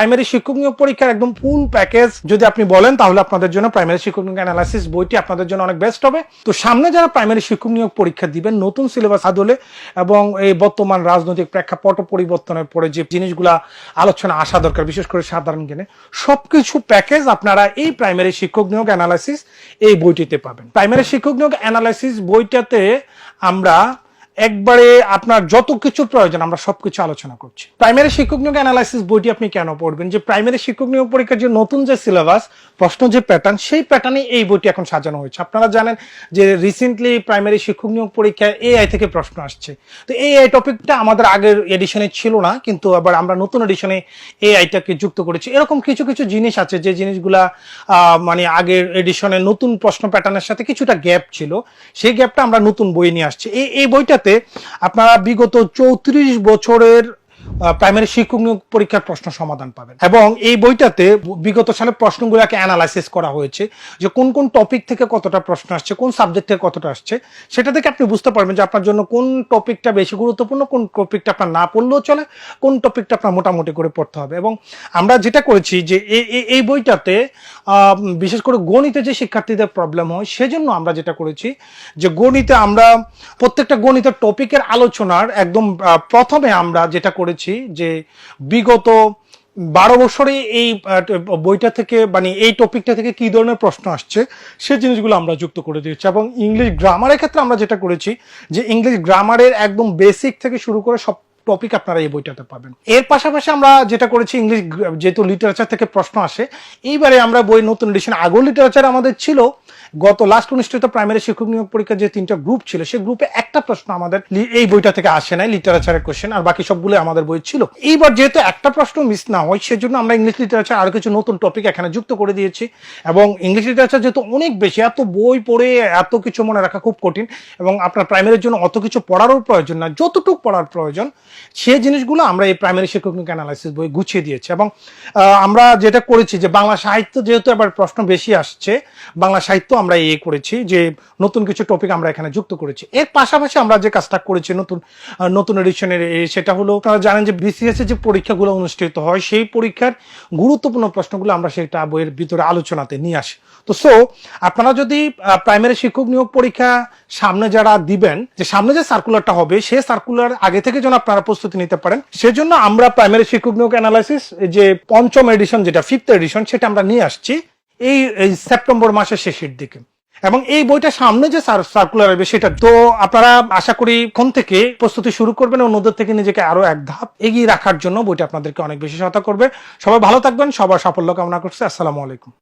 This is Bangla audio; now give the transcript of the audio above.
প্রাইমারি শিক্ষক নিয়োগ পরীক্ষার একদম ফুল প্যাকেজ যদি আপনি বলেন, তাহলে আপনাদের জন্য প্রাইমারি শিক্ষক নিয়োগ অ্যানালাইসিস বইটি আপনাদের জন্য অনেক বেস্ট হবে। তো সামনে যারা প্রাইমারি শিক্ষক নিয়োগ পরীক্ষা দিবেন, নতুন সিলেবাস আদলে এবং এই বর্তমান রাজনৈতিক প্রেক্ষাপট পরিবর্তনের পরে যে জিনিসগুলা আলোচনা আসা দরকার, বিশেষ করে সাধারণ জ্ঞানে, সবকিছু প্যাকেজ আপনারা এই প্রাইমারি শিক্ষক নিয়োগ অ্যানালাইসিস এই বইটিতে পাবেন। প্রাইমারি শিক্ষক নিয়োগ অ্যানালাইসিস বইটাতে আমরা একবারে আপনার যত কিছু প্রয়োজন, আমরা সবকিছু আলোচনা করছি। প্রাইমারি শিক্ষক নিয়োগ অ্যানালাইসিস বইটি আপনি কেন পড়বেন? যে প্রাইমারি শিক্ষক নিয়োগ পরীক্ষার যে নতুন যে সিলেবাস প্রশ্ন যে প্যাটার্ন সেই প্যাটার্নে এই বইটি এখন সাজানো হয়েছে। আপনারা জানেন যে রিসেন্টলি প্রাইমারি শিক্ষক নিয়োগ পরীক্ষায় এআই থেকে প্রশ্ন আসছে। তো এই আই টপিকটা আমাদের আগের এডিশনে ছিল না, কিন্তু আবার আমরা নতুন এডিশনে এআইটাকে যুক্ত করেছি। এরকম কিছু কিছু জিনিস আছে, যে জিনিসগুলা মানে আগের এডিশনে নতুন প্রশ্ন প্যাটার্নের সাথে কিছুটা গ্যাপ ছিল। সেই গ্যাপটা আমরা নতুন বই নিয়ে আসছি। এই বইটাতে আপনারা বিগত চৌত্রিশ বছরের প্রাইমারি শিক্ষক নিয়োগ পরীক্ষার প্রশ্ন সমাধান পাবেন। এবং এই বইটাতে বিগত সালের প্রশ্নগুলোকে অ্যানালাইসিস করা হয়েছে যে কোন কোন টপিক থেকে কতটা প্রশ্ন আসছে, কোন সাবজেক্ট থেকে কতটা আসছে, সেটা থেকে আপনি বুঝতে পারবেন যে আপনার জন্য কোন টপিকটা বেশি গুরুত্বপূর্ণ, কোন টপিকটা আপনার না পড়লেও চলে, কোন টপিকটা আপনার মোটামুটি করে পড়তে হবে। এবং আমরা যেটা করেছি যে এই- বইটাতে বিশেষ করে গণিতে যে শিক্ষার্থীদের প্রবলেম হয়, সেজন্য আমরা যেটা করেছি যে গণিতে আমরা প্রত্যেকটা গণিতের টপিকের আলোচনার একদম প্রথমে আমরা যেটা করেছি যে বিগত বারো বছরে এই বইটা থেকে মানে এই টপিকটা থেকে কি ধরনের প্রশ্ন আসছে, সে জিনিসগুলো আমরা যুক্ত করে দিয়েছি এবং ইংলিশ গ্রামারের ক্ষেত্রে আমরা যেটা করেছি যে ইংলিশ গ্রামারের একদম বেসিক থেকে শুরু করে সব টপিক আপনারা এই বইটাতে পাবেন। এর পাশাপাশি আমরা যেটা করেছি, ইংলিশ যেহেতু লিটারেচার থেকে প্রশ্ন আসে, এইবারে আমরা বই নতুন এডিশন আগেও লিটারেচার আমাদের ছিল, গত লাস্ট অনুষ্ঠিত প্রাইমারি শিক্ষক নিয়োগ পরীক্ষার যে তিনটা গ্রুপ ছিল সেই গ্রুপে একটা প্রশ্ন আমাদের এই বইটা থেকে আসে নাই লিটারেচারের কোশ্চেন আর বাকি সবগুলো আমাদের বই ছিল। এইবার যেহেতু একটা প্রশ্ন মিস না হয়, সেজন্য আমরা ইংলিশ লিটারেচার আরও কিছু নতুন টপিক এখানে যুক্ত করে দিয়েছি। এবং ইংলিশ লিটারেচার যেহেতু অনেক বেশি, এত বই পড়ে এত কিছু মনে রাখা খুব কঠিন, এবং আপনার প্রাইমারির জন্য অত কিছু পড়ারও প্রয়োজন না, যতটুকু পড়ার প্রয়োজন সেই জিনিসগুলো আমরা এই প্রাইমারি শিক্ষক অ্যানালাইসিস বই গুছিয়ে দিয়েছি। এবং আমরা যেটা করেছি যে বাংলা সাহিত্য যেহেতু এবার প্রশ্ন বেশি আসছে, বাংলা সাহিত্য আমরা এই করেছি যে নতুন কিছু টপিক আমরা এখানে যুক্ত করেছি। এর পাশাপাশি আমরা যে কাজটা করেছি, নতুন নতুন এডিশনের সেটা হলো আপনারা জানেন যে বিসিএস এর যে পরীক্ষাগুলো অনুষ্ঠিত হয়, সেই পরীক্ষার গুরুত্বপূর্ণ প্রশ্নগুলো আমরা সেটা বইয়ের ভিতরে আলোচনাতে নিয়ে আসি। তো সো আপনারা যদি প্রাইমারি শিক্ষক নিয়োগ পরীক্ষা সামনে যারা দিবেন, যে সামনে যে সার্কুলারটা হবে সে সার্কুলার আগে থেকে যেন আপনারা প্রস্তুতি নিতে পারেন, সেজন্য আমরা প্রাইমারি শিক্ষক নিয়োগ অ্যানালাইসিস যে পঞ্চম এডিশন যেটা ফিফথ এডিশন সেটা আমরা নিয়ে আসছি, এই সেপ্টেম্বর মাসের শেষের দিকে। এবং এই বইটা সামনে যে সার্কুলার হবে সেটা, তো আপনারা আশা করি কোন থেকে প্রস্তুতি শুরু করবেন অন্যদের থেকে নিজেকে আরও এক ধাপ এগিয়ে রাখার জন্য বইটা আপনাদেরকে অনেক বেশি সহায়তা করবে। সবাই ভালো থাকবেন, সবার সাফল্য কামনা করছে। আসসালামু আলাইকুম।